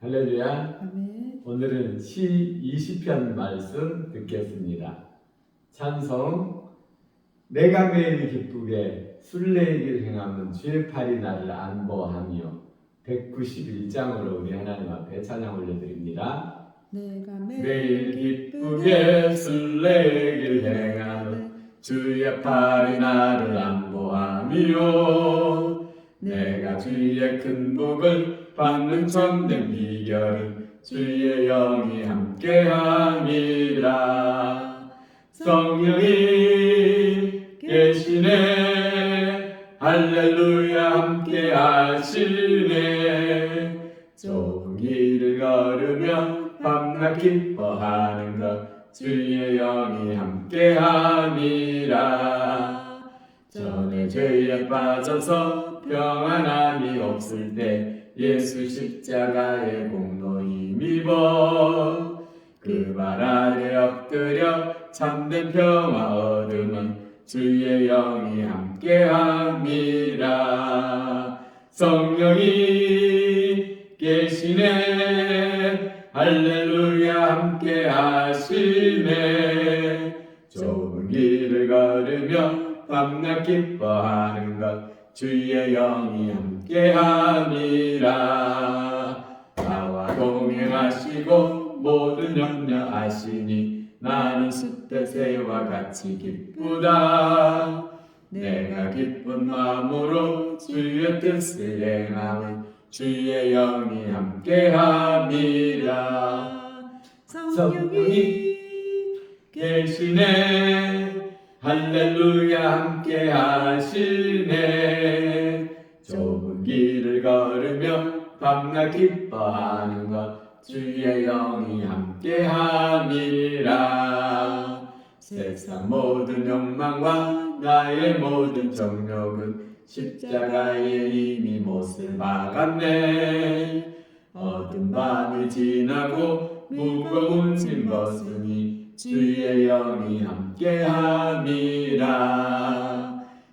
할렐루야. 아멘. 오늘은 시 20편 말씀 듣겠습니다. 찬송 내가 매일 기쁘게 순례길 행하면 주의 팔이 나를 안보하며 191장으로 우리 하나님 앞에 찬양 올려드립니다. 내가 매일 기쁘게 순례길 행하면 주의 팔이 나를 안보하며 내가 주의 큰 복을 받는 참된 비결은 주의 영이 함께함이라. 성령이 계시네. 할렐루야 함께하시네. 좁은 길을 걸으며 밤낮 기뻐하는 것 주의 영이 함께함이라. 전에 죄에 빠져서 평안함이 없을 때 예수 십자가의 공로 힘입어 그 발 아래 엎드려 참된 평화 얻으면 주의 영이 함께함이라. 성령이 계시네. 할렐루야 함께 하시네. 좁은 길을 걸으며 밤낮 기뻐하는 것 주의 영이 함께 함이라 나와 동행하시고 모든 염려하시니 나는 숫대 새와 같이 기쁘다. 내가 기쁜 마음으로 주의 뜻을 행하면 주의 영이 함께함이라 성령이 계시네. 할렐루야 함께 하시네 밤낮 기뻐하는 것 주의 영이 함께 함이라. 세상 모든 욕망과 나의 모든 정욕은 십자가에 이미 못을 박았네. 어둠 밤이 지나고 무거운 짐 벗으니 주의 영이 함께함이라.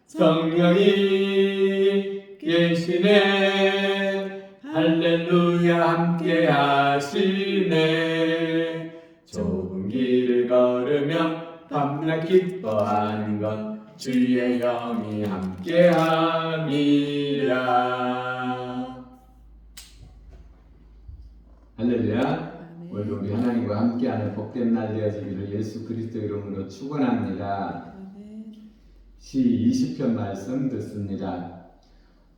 성령이 계시네 할렐루야 함께 하시네. 좁은 길을 걸으며 밤낮 기뻐하는 것 주의 영이 함께 함이라. 할렐루야. 오늘도 우리 하나님과 함께하는 복된 날 되어지기를 예수 그리스도 이름으로 축원합니다. 시 20편 말씀 듣습니다.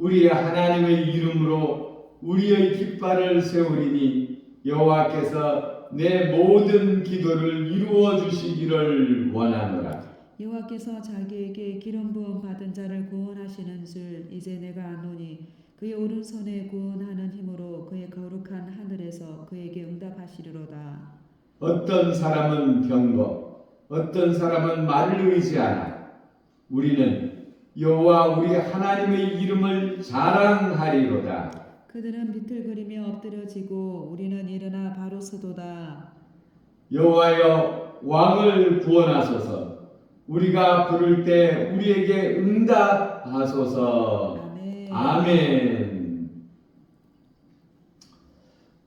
우리 하나님의 이름으로 우리의 깃발을 세우리니 여호와께서 내 모든 기도를 이루어 주시기를 원하노라. 여호와께서 자기에게 기름 부음 받은 자를 구원하시는 줄 이제 내가 아노니 그의 오른손에 구원하는 힘으로 그의 거룩한 하늘에서 그에게 응답하시리로다. 어떤 사람은 병거, 어떤 사람은 말을 의지하나 우리는 여호와 우리 하나님의 이름을 자랑하리로다. 그들은 비틀거리며 엎드려지고 우리는 일어나 바로 서도다. 여호와여 왕을 구원하소서. 우리가 부를 때 우리에게 응답하소서. 아멘. 아멘.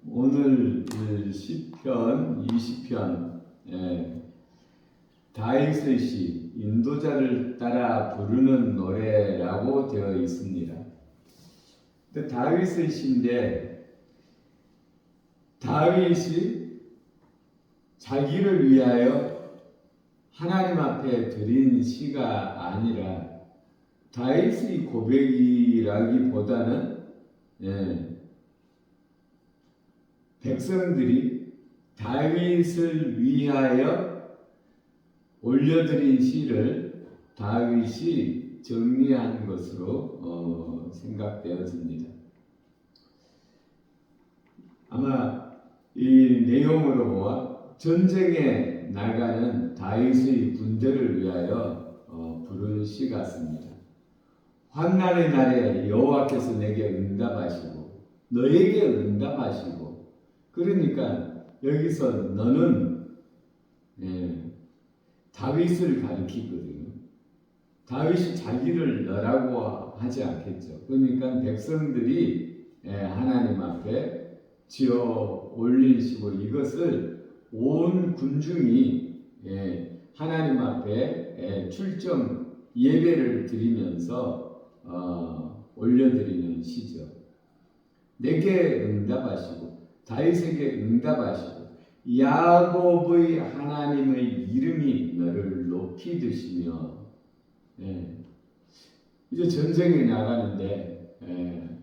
오늘 그 시편 20편 예, 다윗의 시 인도자를 따라 부르는 노래라고 되어 있습니다. 근데 다윗의 시인데 다윗이 자기를 위하여 하나님 앞에 드린 시가 아니라 다윗의 고백이라기보다는 예, 백성들이 다윗을 위하여 올려드린 시를 다윗이 정리한 것으로 어, 생각되어집니다. 아마 이 내용으로 전쟁에 나가는 다윗의 군대를 위하여 어, 부른 시 같습니다. 환난의 날에 여호와께서 내게 응답하시고 너에게 응답하시고 그러니까 여기서 너는 예, 다윗을 가리키거든요. 다윗이 자기를 너라고 하지 않겠죠. 그러니까 백성들이 예, 하나님 앞에 지어 올리시고 이것을 온 군중이 예, 하나님 앞에 예, 출정 예배를 드리면서 어, 올려드리는 시죠. 내게 응답하시고 다윗에게 응답하시고 야곱의 하나님의 이름이 너를 높이 드시며 예. 이제 전쟁에 나가는데 예.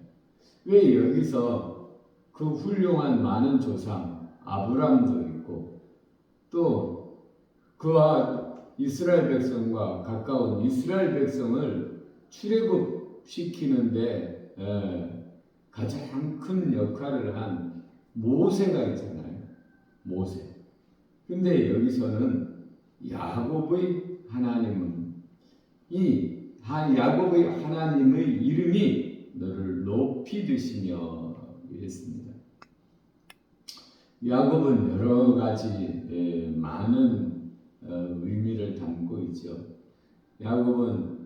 왜 여기서 그 훌륭한 많은 조상 아브람도 있고 또 그와 이스라엘 백성과 가까운 이스라엘 백성을 출애굽 시키는데 예, 가장 큰 역할을 한 모세가 있잖아요. 모세. 근데 여기서는 야곱의 하나님은 이 하- 야곱의 하나님의 이름이 너를 높이 드시며 이랬습니다. 야곱은 여러 가지 예, 많은 어, 의미를 담고 있죠. 야곱은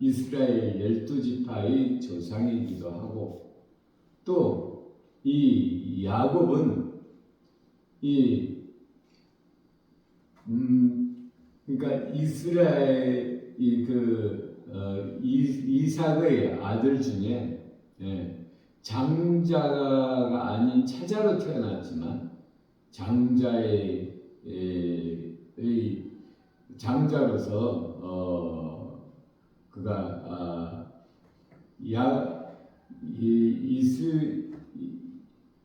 이스라엘 열두 지파의 조상이기도 하고 또 이 야곱은 이 음, 그러니까 이스라엘 이그 어, 이- 이삭의 아들 중에 예, 장자가 아닌 차자로 태어났지만 장자의 예, 의 장자로서 어, 그가 아, 야 이, 이스 이-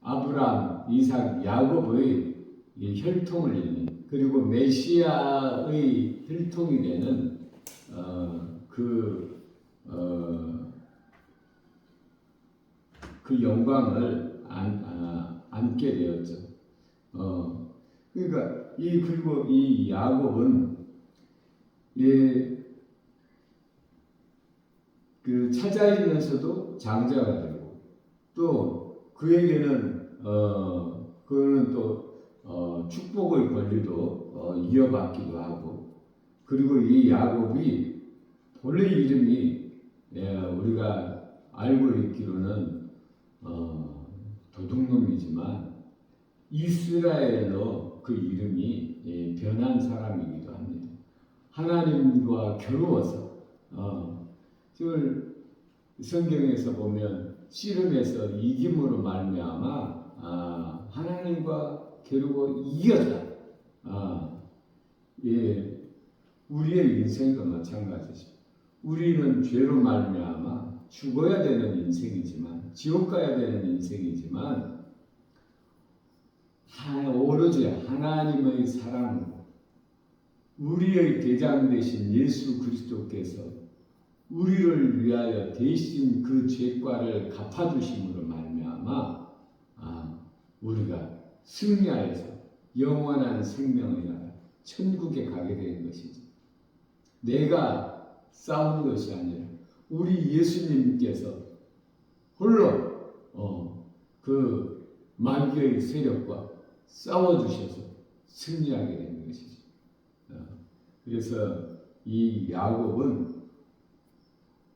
아브람, 이삭, 야곱의 이 혈통을 잇는 그리고 메시아의 혈통이 되는 어, 그, 어, 그 영광을 안, 아, 안게 되었죠. 어, 그러니까 이 그리고 이 야곱은 이, 그 차자이면서도 장자가 되고 또 그에게는 어 그는 또 어, 축복의 권리도 어, 이어받기도 하고 그리고 이 야곱이 본래 이름이 예, 우리가 알고 있기로는 어, 도둑놈이지만 이스라엘로 그 이름이 예, 변한 사람이기도 합니다. 하나님과 겨루어서 어, 지금 성경에서 보면 씨름에서 이김으로 말미암아 아, 하나님과 겨루고 이겼다. 아, 예, 우리의 인생도 마찬가지죠. 우리는 죄로 말미암아 죽어야 되는 인생이지만 지옥 가야 되는 인생이지만 하, 오로지 하나님의 사랑, 우리의 대장 되신 예수 그리스도께서 우리를 위하여 대신 그 죄과를 갚아주심으로 말미암아 아, 우리가 승리하여서 영원한 생명의 나라 천국에 가게 되는 것이지. 내가 싸우는 것이 아니라 우리 예수님께서 홀로 어, 그 마귀의 세력과 싸워 주셔서 승리하게 되는 것이죠. 어, 그래서 이 야곱은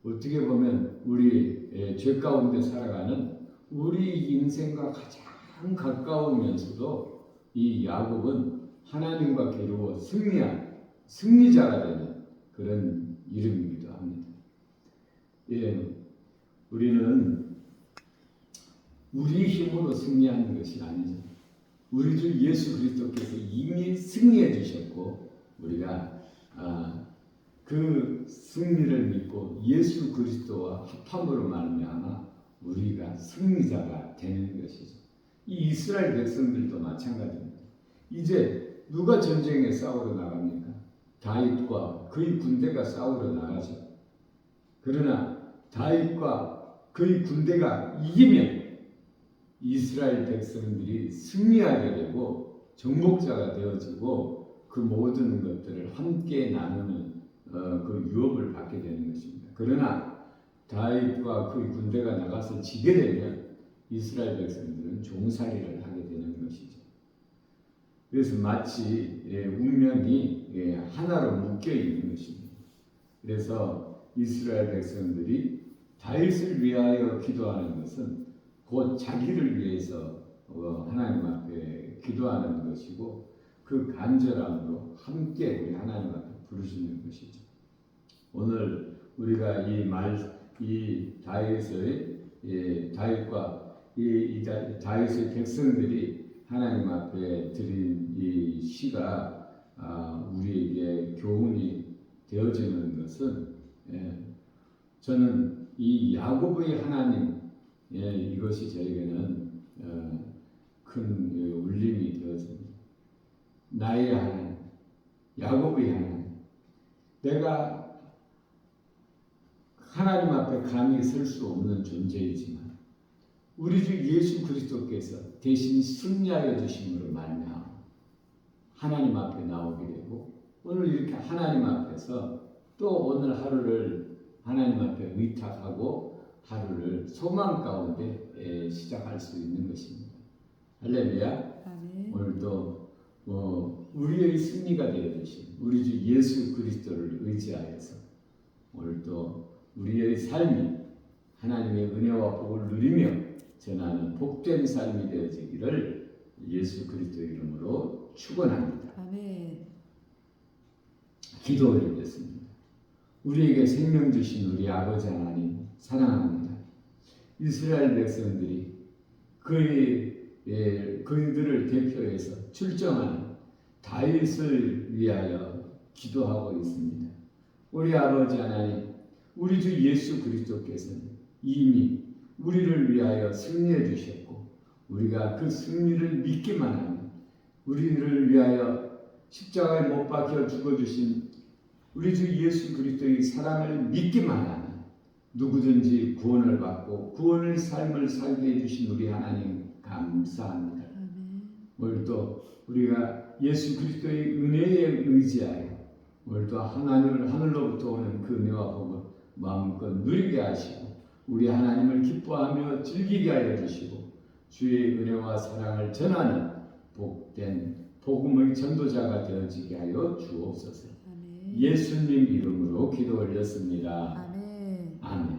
어떻게 보면 우리 예, 죄 가운데 살아가는 우리 인생과 가장 가까우면서도 이 야곱은 하나님과 겨루어 승리한 승리자가 되는 그런 이름이기도 합니다. 예, 우리는 우리 힘으로 승리하는 것이 아니죠. 우리 주 예수 그리스도께서 이미 승리해 주셨고 우리가 아, 그 승리를 믿고 예수 그리스도와 합함으로 말미암아 우리가 승리자가 되는 것이죠. 이 이스라엘 백성들도 마찬가지입니다. 이제 누가 전쟁에 싸우러 나갑니까? 다윗과 그의 군대가 싸우러 나가죠. 그러나 다윗과 그의 군대가 이기면 이스라엘 백성들이 승리하게 되고 정복자가 되어지고 그 모든 것들을 함께 나누는 어, 그 유업을 받게 되는 것입니다. 그러나 다윗과 그 군대가 나가서 지게 되면 이스라엘 백성들은 종살이를 하게 되는 것이죠. 그래서 마치 예, 운명이 예, 하나로 묶여 있는 것입니다. 그래서 이스라엘 백성들이 다윗을 위하여 기도하는 것은 곧 자기를 위해서 어, 하나님 앞에 기도하는 것이고 그 간절함으로 함께 우리 하나님 앞에 부르시는 것이죠. 오늘 우리가 이 말 이 다윗의 예, 다윗과 이, 이 다- 다윗의 백성들이 하나님 앞에 드린 이 시가 아, 우리에게 교훈이 되어지는 것은 예, 저는 이 야곱의 하나님 예, 이것이 저에게는 어, 큰 예, 울림이 되어집니다. 나의 하나님, 야곱의 하나님, 내가 하나님 앞에 감히 설 수 없는 존재이지만 우리 주 예수 그리스도께서 대신 승리하여 주심으로 말미암아 하나님 앞에 나오게 되고 오늘 이렇게 하나님 앞에서 또 오늘 하루를 하나님 앞에 의탁하고 하루를 소망 가운데 에, 시작할 수 있는 것입니다. 할렐루야. 오늘도 어, 우리의 승리가 되어 주신 우리 주 예수 그리스도를 의지하여서 오늘도 우리의 삶이 하나님의 은혜와 복을 누리며 전하는 복된 삶이 되어지기를 예수 그리스도 이름으로 축원합니다. 아멘. 기도 올리겠습니다. 우리에게 생명 주신 우리 아버지 하나님 사랑합니다. 이스라엘 백성들이 그의 예, 그들을 대표해서 출정하는 다윗을 위하여 기도하고 있습니다. 우리 아버지 하나님, 우리 주 예수 그리스도께서는 이미 우리를 위하여 승리해 주셨고 우리가 그 승리를 믿기만 하면 우리를 위하여 십자가에 못 박혀 죽어 주신 우리 주 예수 그리스도의 사랑을 믿기만 하면 누구든지 구원을 받고 구원의 삶을 살게 해 주신 우리 하나님 감사합니다. 오늘도 우리가 예수 그리스도의 은혜에 의지하여 오늘도 하나님을 하늘로부터 오는 그 은혜와 복을 마음껏 누리게 하시고 우리 하나님을 기뻐하며 즐기게 하여 주시고 주의 은혜와 사랑을 전하는 복된 복음의 전도자가 되어지게 하여 주옵소서. 아멘. 예수님 이름으로 기도 올렸습니다. 아멘. 아멘.